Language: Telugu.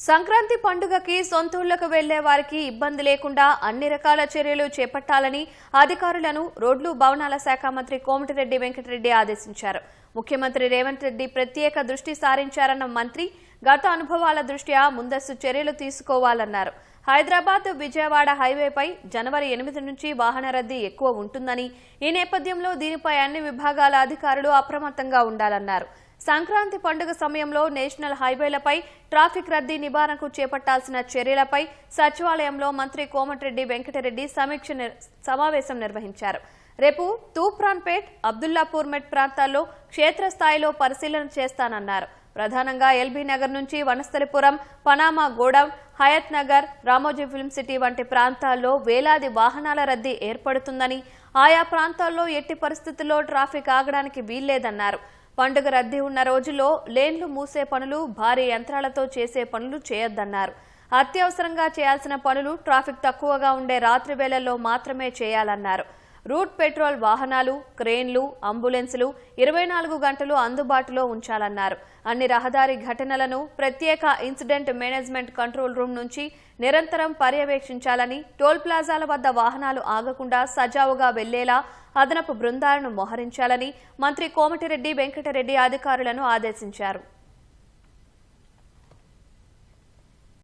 సంక్రాంతి పండుగకి సొంతూళ్ళకు వెళ్ళే వారికి ఇబ్బంది లేకుండా అన్ని రకాల చర్యలు చేపట్టాలని అధికారులను రోడ్లు భవనాల శాఖ మంత్రి కోమటిరెడ్డి వెంకటరెడ్డి ఆదేశించారు. ముఖ్యమంత్రి రేవంత్ రెడ్డి ప్రత్యేక దృష్టి సారించారన్న మంత్రి గత అనుభవాల దృష్ట్యా ముందస్తు చర్యలు తీసుకోవాలన్నారు. హైదరాబాద్ విజయవాడ హైవేపై జనవరి ఎనిమిది నుంచి వాహన రద్దీ ఎక్కువ ఉంటుందని ఈ నేపథ్యంలో దీనిపై అన్ని విభాగాల అధికారులు అప్రమత్తంగా ఉండాలన్నారు. సంక్రాంతి పండుగ సమయంలో నేషనల్ హైవేలపై ట్రాఫిక్ రద్దీ నివారణకు చేపట్టాల్సిన చర్యలపై సచివాలయంలో మంత్రి కోమటిరెడ్డి వెంకటరెడ్డి సమీక్ష నిర్- సమావేశం నిర్వహించారు. రేపు తూప్రాన్పేట్ అబ్దుల్లాపూర్ మెట్ ప్రాంతాల్లో క్షేత్రస్థాయిలో పరిశీలన చేస్తానన్నారు. ప్రధానంగా ఎల్బీ నగర్ నుంచి Vanasthalipuram Panama godown Hayat Nagar Ramoji film city వంటి ప్రాంతాల్లో వేలాది వాహనాల రద్దీ ఏర్పడుతుందని ఆయా ప్రాంతాల్లో ఎట్టి పరిస్థితుల్లో ట్రాఫిక్ ఆగడానికి వీల్లేదన్నారు. పండుగ రద్దీ ఉన్న రోజుల్లో లేన్లు మూసే పనులు భారీ యంత్రాలతో చేసే పనులు చేయొద్దన్నారు. అత్యవసరంగా చేయాల్సిన పనులు ట్రాఫిక్ తక్కువగా ఉండే రాత్రి వేళల్లో మాత్రమే చేయాలన్నారు. రూట్ పెట్రోల్ వాహనాలు క్రేన్లు అంబులెన్సులు ఇరవై నాలుగు గంటలు అందుబాటులో ఉంచాలన్నారు. అన్ని రహదారి ఘటనలను ప్రత్యేక ఇన్సిడెంట్ మేనేజ్మెంట్ కంట్రోల్ రూమ్ నుంచి నిరంతరం పర్యవేక్షించాలని టోల్ ప్లాజాల వద్ద వాహనాలు ఆగకుండా సజావుగా వెళ్ళేలా అదనపు బృందాలను మోహరించాలని మంత్రి కోమటిరెడ్డి వెంకటరెడ్డి అధికారులను ఆదేశించారు.